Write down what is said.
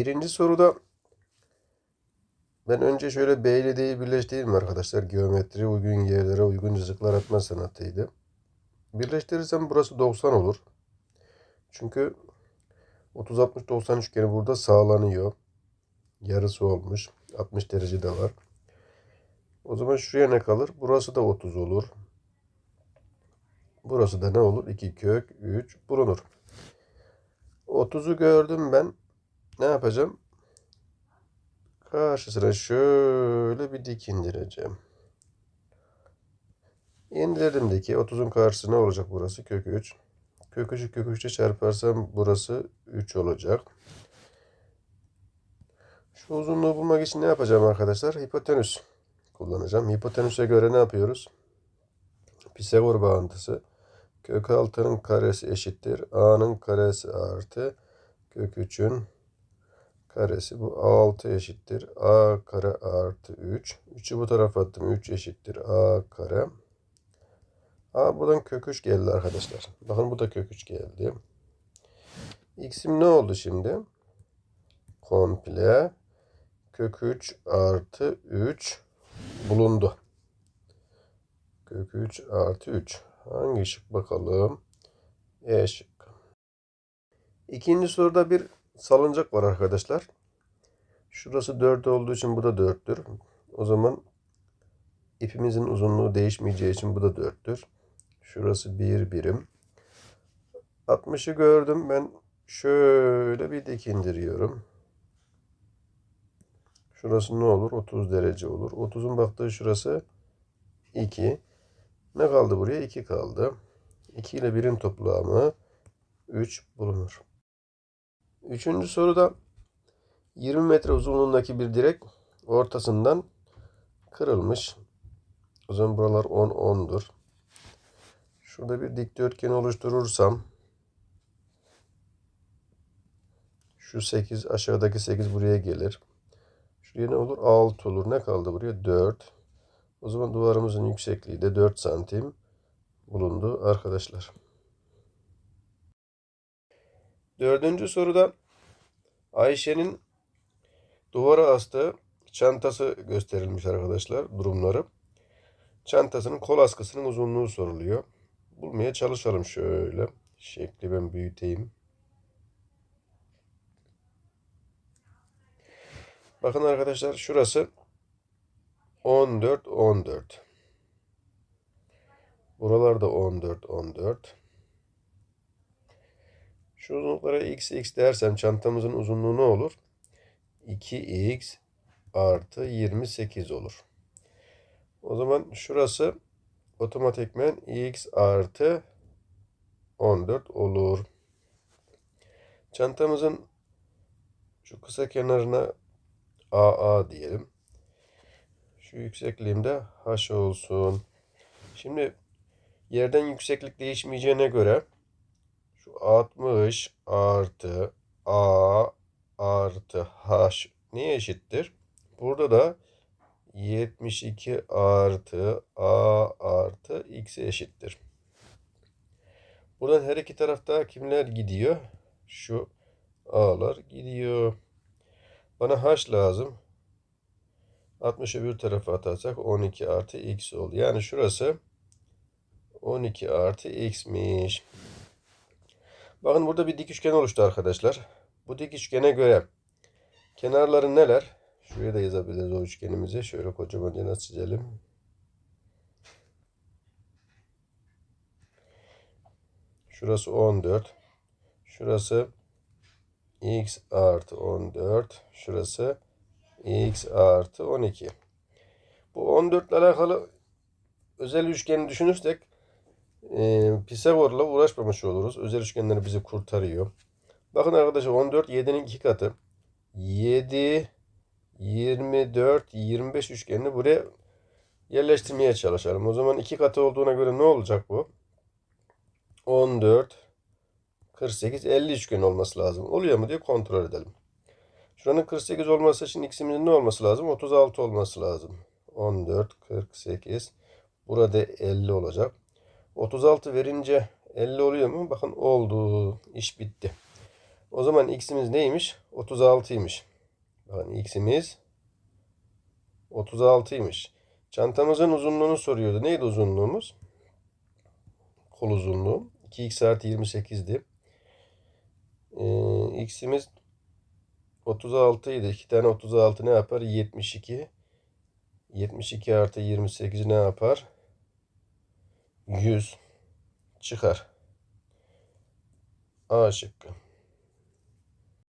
Birinci soruda ben önce şöyle B ile D'yi birleştireyim arkadaşlar. Geometri uygun yerlere uygun cızıklar atma sanatıydı. Birleştirirsem burası 90 olur. Çünkü 30-60-90 üçgeni burada sağlanıyor. Yarısı olmuş. 60 derece de var. O zaman şuraya ne kalır? Burası da 30 olur. Burası da ne olur? 2 kök 3 bulunur. 30'u gördüm ben. Ne yapacağım? Karşısına şöyle bir dik indireceğim. İndirdim diki. 30'un karşısı ne olacak burası? Kök 3. Kök 3'ü kök 3'e çarparsam burası 3 olacak. Şu uzunluğu bulmak için ne yapacağım arkadaşlar? Hipotenüs kullanacağım. Hipotenüse göre ne yapıyoruz? Pisagor bağıntısı. Kök 6'nın karesi eşittir. A'nın karesi artı kök 3'ün karesi. Bu 6 eşittir. A kare artı 3. 3'ü bu tarafa attım. 3 eşittir. A kare. A buradan kök 3 geldi arkadaşlar. Bakın bu da kök 3 geldi. X'im ne oldu şimdi? Komple kök 3 artı 3 bulundu. Kök 3 artı 3. Hangi şık bakalım? E şık. İkinci soruda bir salıncak var arkadaşlar. Şurası 4 olduğu için bu da 4'tür. O zaman ipimizin uzunluğu değişmeyeceği için bu da 4'tür. Şurası 1 birim. 60'ı gördüm. Ben şöyle bir dik indiriyorum. Şurası ne olur? 30 derece olur. 30'un baktığı şurası 2. Ne kaldı buraya? 2 kaldı. 2 ile 1'in toplamı 3 bulunur. Üçüncü soruda 20 metre uzunluğundaki bir direk ortasından kırılmış. O zaman buralar 10 10'dur. Şurada bir dikdörtgen oluşturursam şu 8 aşağıdaki 8 buraya gelir. Şuraya ne olur? 6 olur. Ne kaldı buraya? 4. O zaman duvarımızın yüksekliği de 4 santim bulundu arkadaşlar. Dördüncü soruda Ayşe'nin duvara astığı çantası gösterilmiş arkadaşlar durumları. Çantasının kol askısının uzunluğu soruluyor. Bulmaya çalışalım şöyle. Şekli ben büyüteyim. Bakın arkadaşlar şurası 14 14. Buralarda 14 14. Şu uzunluklara x x dersem çantamızın uzunluğu ne olur? 2x artı 28 olur. O zaman şurası otomatikmen x artı 14 olur. Çantamızın şu kısa kenarına AA diyelim. Şu yüksekliğimde H olsun. Şimdi yerden yükseklik değişmeyeceğine göre şu 60 artı A artı H neye eşittir? Burada da 72 artı A artı X'e eşittir. Buradan her iki tarafta kimler gidiyor? Şu A'lar gidiyor. Bana H lazım. 60'ı bir tarafa atarsak 12 artı X oldu. Yani şurası 12 artı X'miş. Bakın burada bir dik üçgen oluştu arkadaşlar. Bu dik üçgene göre kenarları neler? Şuraya da yazabiliriz o üçgenimizi. Şöyle kocaman yana çizelim. Şurası 14. Şurası x artı 14. Şurası x artı 12. Bu 14 ile alakalı özel üçgeni düşünürsek e, Pisagor'la uğraşmamış oluruz. Özel üçgenler bizi kurtarıyor. Bakın arkadaşlar 14 7'nin 2 katı. 7 24 25 üçgenini buraya yerleştirmeye çalışalım. O zaman 2 katı olduğuna göre ne olacak bu? 14 48 50 üçgen olması lazım. Oluyor mu diye kontrol edelim. Şuranın 48 olması için x'imizin ne olması lazım? 36 olması lazım. 14 48 burada 50 olacak. 36 verince 50 oluyor mu? Bakın oldu. İş bitti. O zaman x'imiz neymiş? 36'ymış. Bakın x'imiz 36'ymış. Çantamızın uzunluğunu soruyordu. Neydi uzunluğumuz? Kol uzunluğu. 2x artı 28'di. Ee, x'imiz 36 idi. 2 tane 36 ne yapar? 72. 72 artı 28 ne yapar? 100 çıkar. A şıkkı.